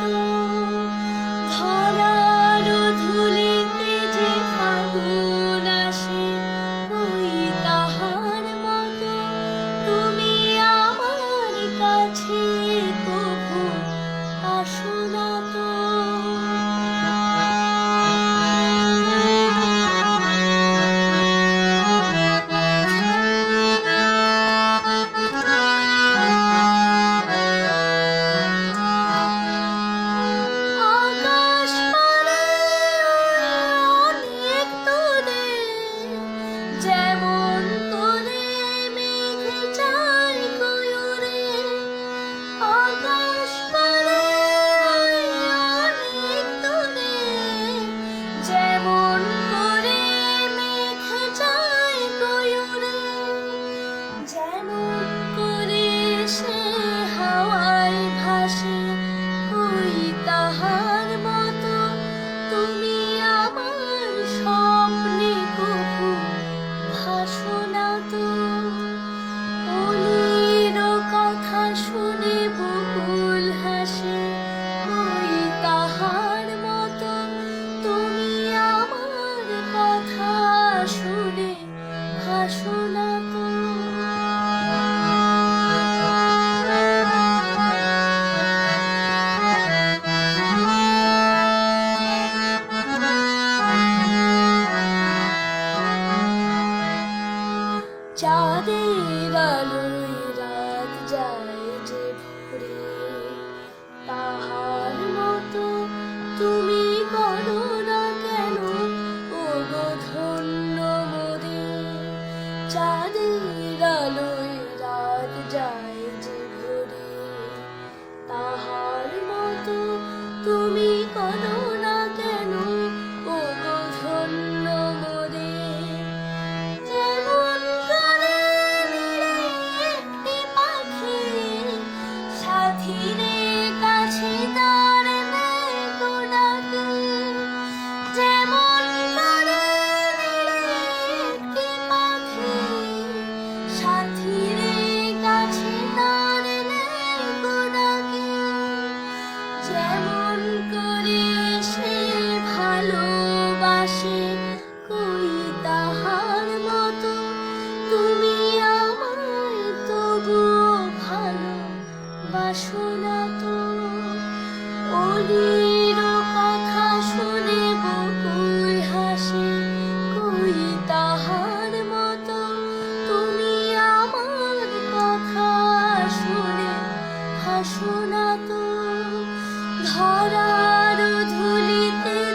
多。চাঁদের আলোয় রাত যায় যে ভরে। তাহার মতো তুমি করো না কেন? ও ধন্য মোদে রাত যায় শুনে বকুল হাসে কই মতো? তুমি আমার কথা শুনে হাসো তো। ধরার ধুলিতে